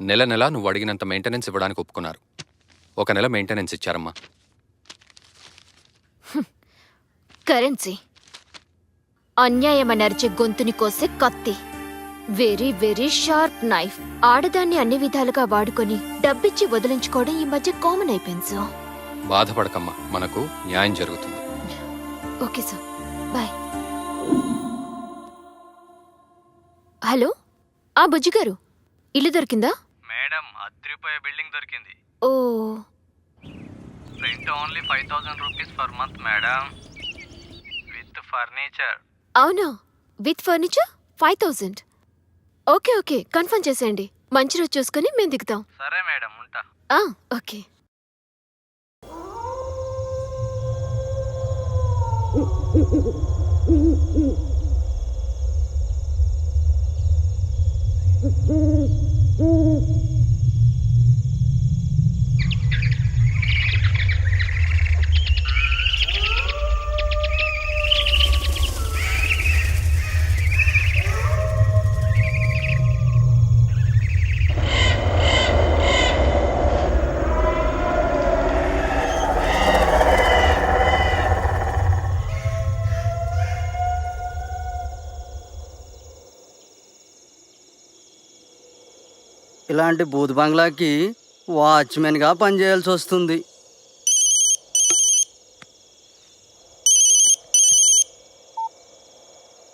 నెల నెల నువ్వు అడిగినంత మెయింటెనెన్స్ ఇవ్వడానికి ఒప్పుకున్నారు. ఒక నెల మెయింటెనెన్స్ ఇచ్చారమ్మా. కరెన్సీ. అన్యాయమని అరిచే గొంతుని కోసే కత్తి. Very very sharp knife. ఆడదాన్ని అన్ని విధాలుగా వాడుకొని డబ్బిచ్చి వదిలించుకోవడం ఈ మధ్య కామన్ అయిపోయింది సార్. బాధపడకమ్మా. మనకు న్యాయం జరుగుతుంది. Okay sir. బాయ్. హలో? ఆ బుజ్జి గారు ఇల్లు దొరికిందా? మేడం అద్దరిపోయే బిల్డింగ్ దొరికింది. ఓ. Rent only five thousand rupees per month madam. With furniture అవునా? With furniture five thousand okay okay. Confirm చేసేయండి. మంచి రోజు చూసుకొని మేము దిగుతాం. సరే మేడం ఉంటా. ఆ, ఓకే. ఇలాంటి బూత్ బంగ్లాకి వాచ్మెన్గా పనిచేయాల్సి వస్తుంది.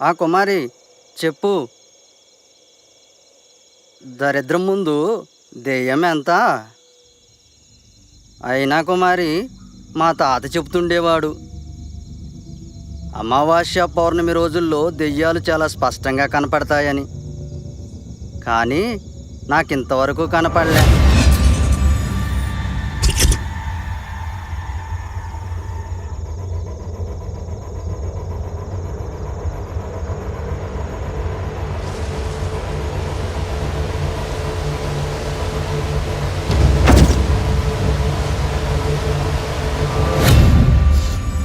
ఆ కుమారి చెప్పు. దరిద్రం ముందు దెయ్యం ఎంత? అయినా కుమారి మా తాత చెప్తుండేవాడు అమావాస్య పౌర్ణమి రోజుల్లో దెయ్యాలు చాలా స్పష్టంగా కనపడతాయని. కానీ నాకింతవరకు కనపడలే.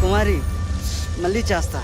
కుమారి మళ్ళీ చేస్తా.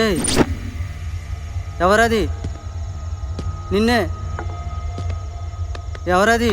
ఏయ్ ఎవరది? నిన్నే. ఎవరది?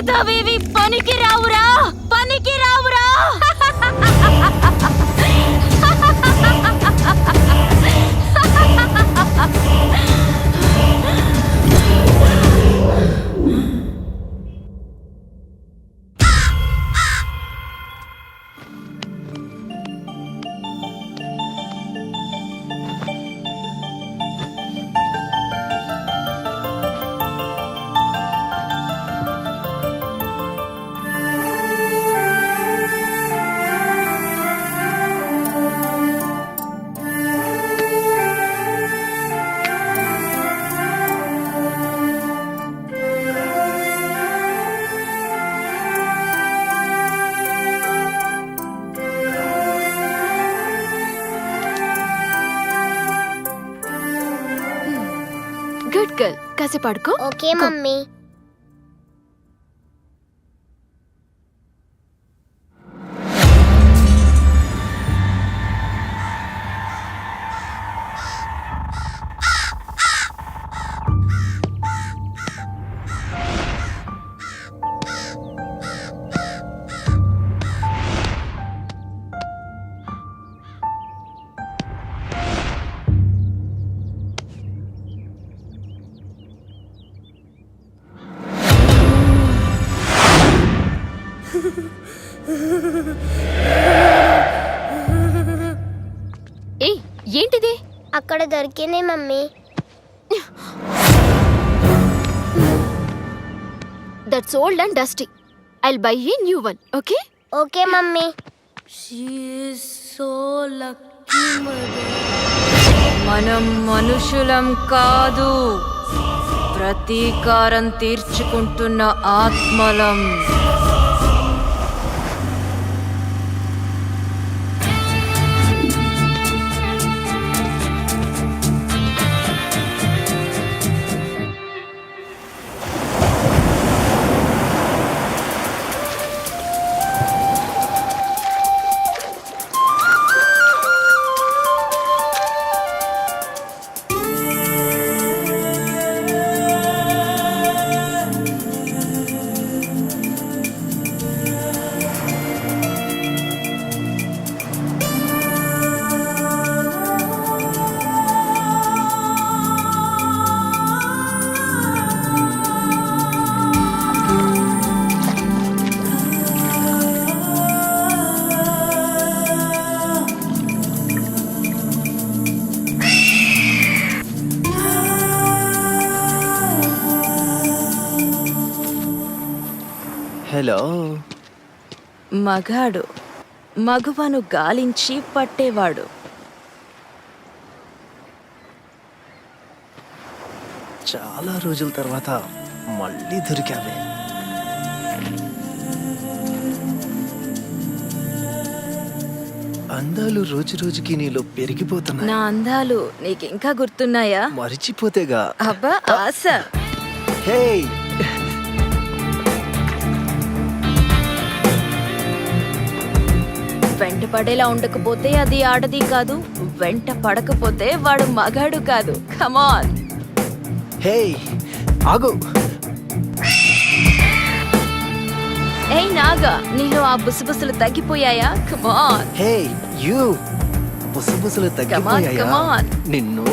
మిగతావేవి పనికి రావు గర్ల్ కాసేపు ఆడుకో ఓకే మమ్మీ. అక్కడ దొరికింది mummy. That's old and dusty I buy a new one okay okay mummy. మనం మనుషులం కాదు. ప్రతీకారం తీర్చుకుంటున్న ఆత్మలం. మగాడు. మగువను గాలించి పట్టేవాడు. చాలా రోజుల తర్వాత మళ్ళీ దొరికావే. అందాలు రోజు రోజుకి నీలో పెరిగిపోతున్నాయి. నా అందాలు నీకింకా గుర్తున్నాయా? మరిచిపోతేగా. అబ్బా ఆశ. హే! వెంట పడేలా ఉండకపోతే అది ఆడది కాదు వెంట పడకపోతే వాడు మగాడు కాదు. కమాన్ హే ఆగు. ఏయ్ నాగా నీలో ఆ బుసబుసలు తగ్గిపోయాయా? కమాన్ హే యూ బుసబుసలు తగ్గిపోయాయా. నిన్ను.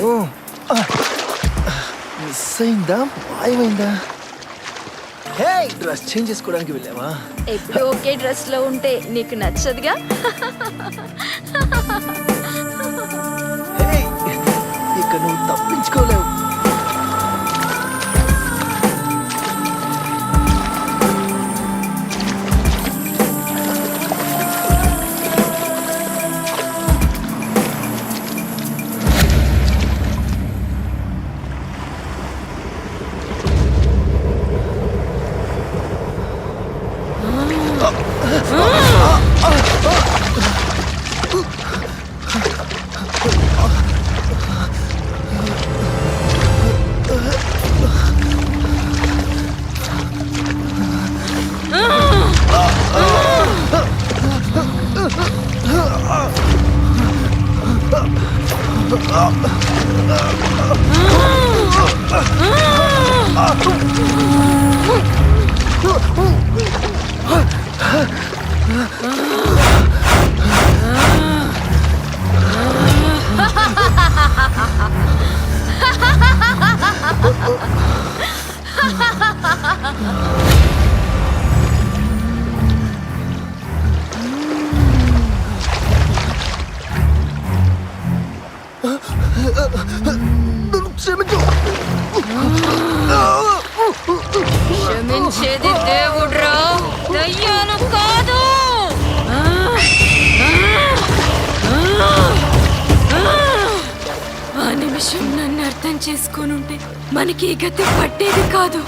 మిస్ అయిందా? మాయమైందా? హే డ్రెస్ చేంజ్ చేసుకోవడానికి వెళ్ళావా? ఎప్పుడు ఒకే డ్రెస్లో ఉంటే నీకు నచ్చదుగా? హే ఇక నువ్వు తప్పించుకోలేవు. నన్ను క్షమించు క్షమించేది దేవుడ్రా దయ్యాలు కాదు ఆ నిమిషం నన్ను అర్థం చేసుకొనుంటే మనకి ఈ గతి పట్టేది కాదు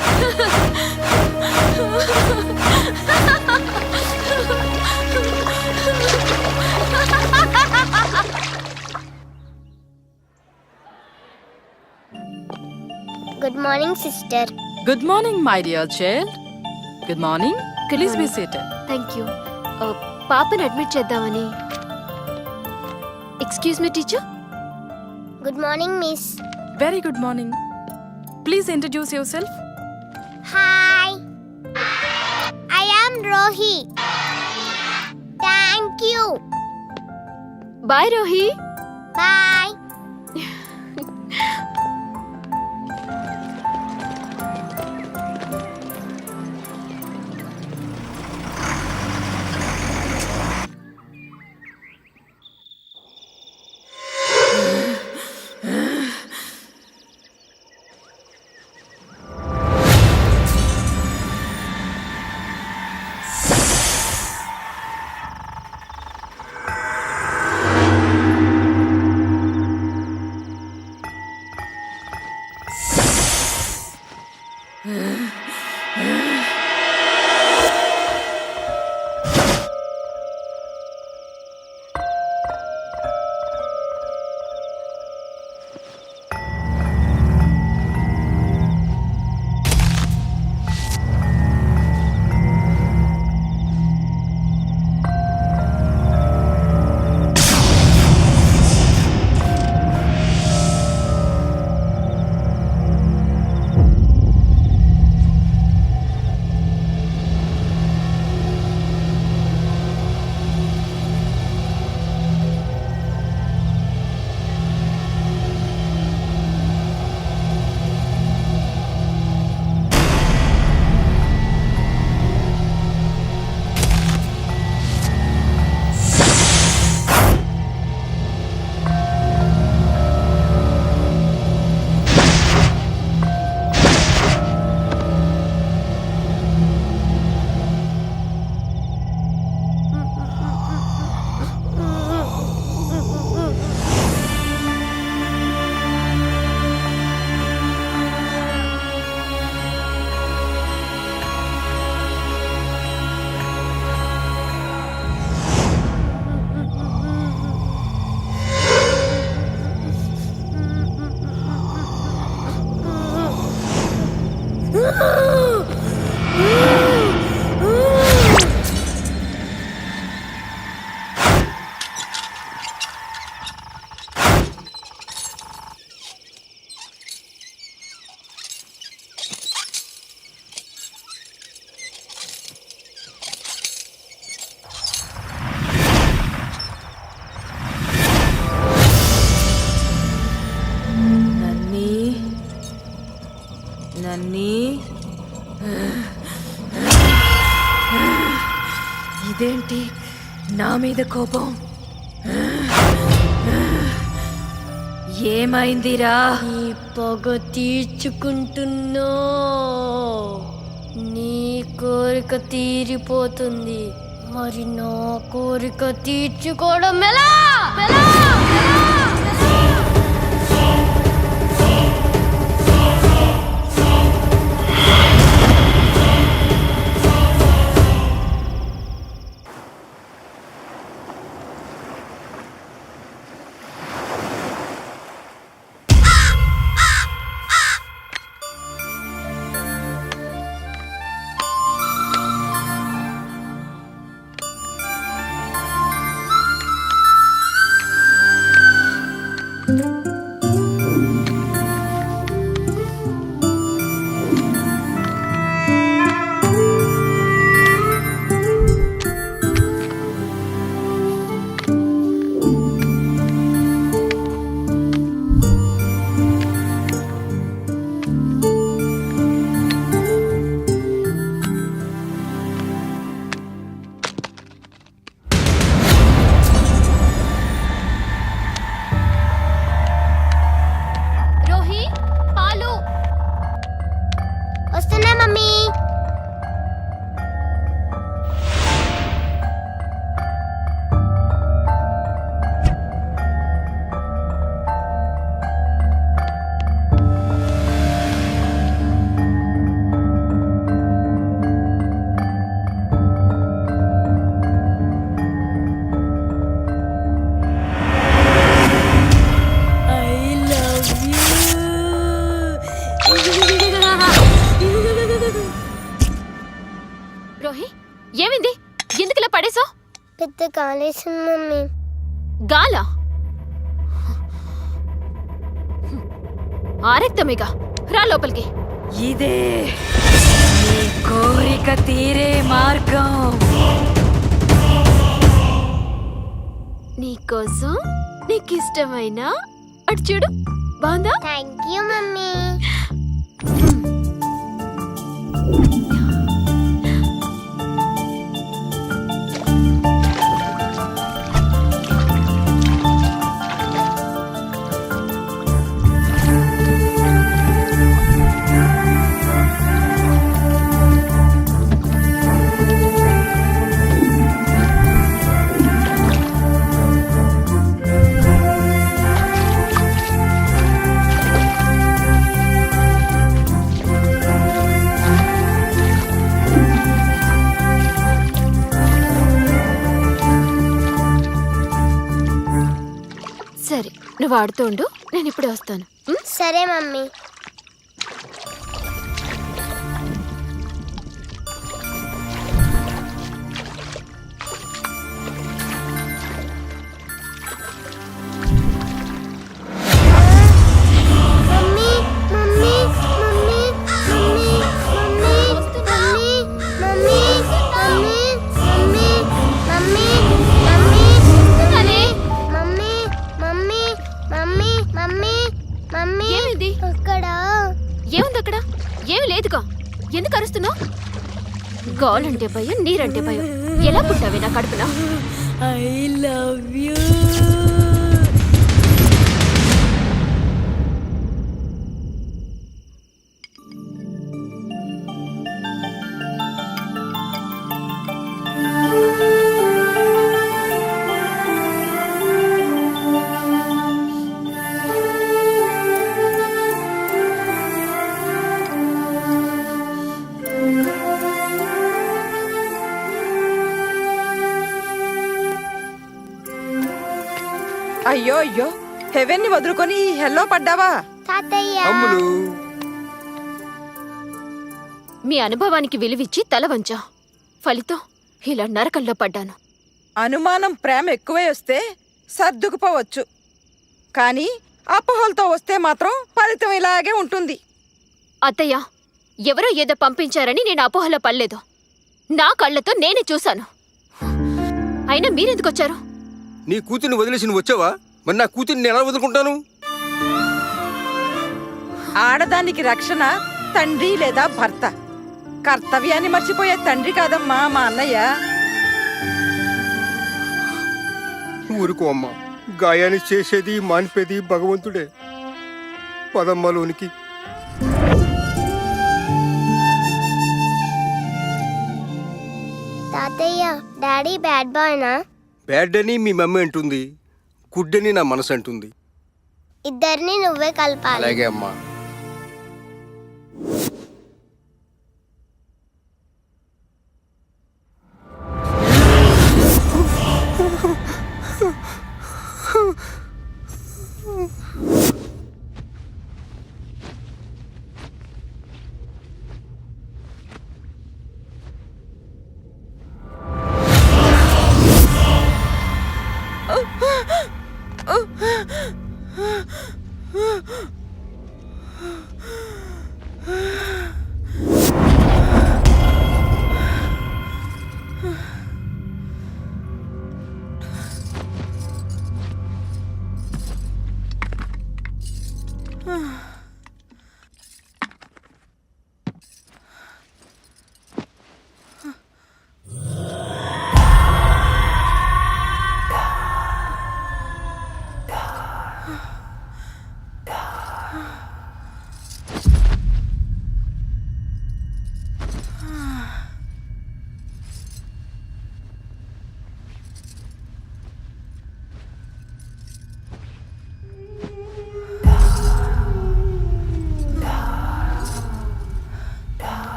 morning sister Good morning, my dear child. Good morning. Good Please be morning. seated. Thank you పాపని అడ్మిట్ చేద్దామని excuse me teacher good morning miss Very good morning. Please introduce yourself. Hi I am Rohi thank you bye Rohi bye Ah! ఏమైందిరా నీ పొగ తీర్చుకుంటున్నా. నీ కోరిక తీరిపోతుంది. మరి నా కోరిక తీర్చుకోవడం ఎలా? ఎలా? కాలేసింది మమ్మీ. గాలా? ఆరెక్తమేగా రా లోపలికి. ఇదే నీ కోరిక తీరే మార్గం. నీకోసం నీకు ఇష్టమైన అటు చూడు బాగుందా? థ్యాంక్ యూ నువ్వు ఆడుతూ ఉండు. నేను ఇప్పుడే వస్తాను. సరే మమ్మీ. ఏమి లేదుగా. ఎందుకు అరుస్తున్నావు? గాలంటే భయం నీరంటే భయం. ఎలా పుట్టావే నా కడుపున? ఐ లవ్ యూ అయ్యో అయ్యో హెవెన్ని వదులుకొని ఈ హెల్లో పడ్డావా? తాతయ్య. మీ అనుభవానికి విలువిచ్చి తల వంచా. ఫలితం ఇలా నరకంలో పడ్డాను. అనుమానం ప్రేమ ఎక్కువై వస్తే సర్దుకుపోవచ్చు. కానీ అపోహలతో వస్తే మాత్రం ఫలితం ఇలాగే ఉంటుంది. అత్తయ్య ఎవరో ఏదో పంపించారని నేను అపోహలో పడలేదు. నా కళ్ళతో నేనే చూశాను. అయినా మీరెందుకొచ్చారు? నీ కూతుర్ని వదిలేసి నువ్వు వచ్చావా? మరి నా కూతుర్ని నేను ఎలా వదులుకుంటాను? ఆడదానికి రక్షణ తండ్రి లేదా భర్త. కర్తవ్యాన్ని మర్చిపోయే తండ్రి కాదమ్మా మా అన్నయ్య. ఊరుకో అమ్మా. గాయాన్ని చేసేది మానిపేది భగవంతుడే. పదమ్మలోనికి. తాతయ్య డాడీ బ్యాడ్ బాయ్నా బ్యాడ్ అని మీ మమ్మీ అంటుంది. గుడ్ అని నా మనసు అంటుంది. ఇద్దరిని నువ్వే కలపాలి. అలాగే అమ్మా.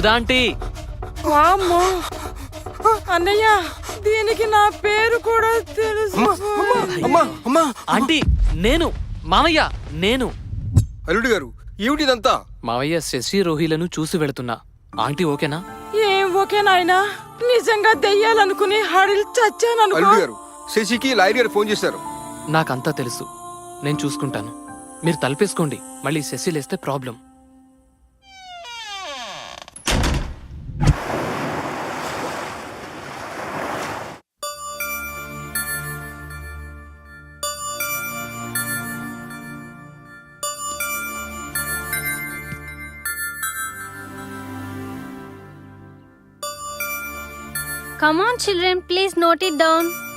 సుధాంటి వామ్మో. అన్నయ్య దీనికి నా పేరు కూడా తెలుసు. అమ్మా అమ్మా ఆంటీ నేను మామయ్య నేను. అల్లుడు గారు ఏమిటిదంతా? మావయ్య శశి రోహిలను చూసి వెళుతున్నా. ఆంటీ ఓకేనా? ఏం ఓకే నాయనా? నిజంగా దెయ్యాలనుకుని హడిల్ చచ్చాననుకో. అల్లుడు గారు శశికి లాయర్ గారు ఫోన్ చేశారు. నాకంతా తెలుసు. నేను చూసుకుంటాను. మీరు తలపేసుకోండి. మళ్ళీ శశి లేస్తే problem. Come on, children, please note it down.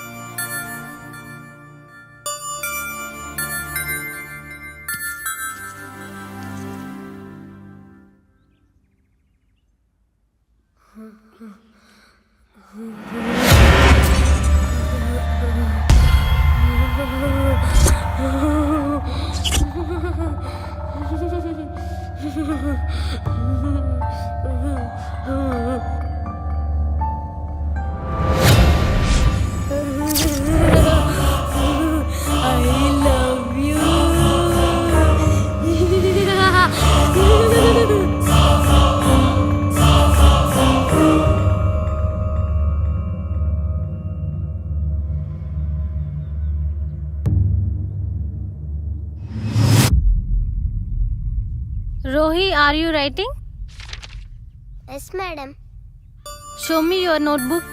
Rohi, are you writing? Yes madam Show me your notebook.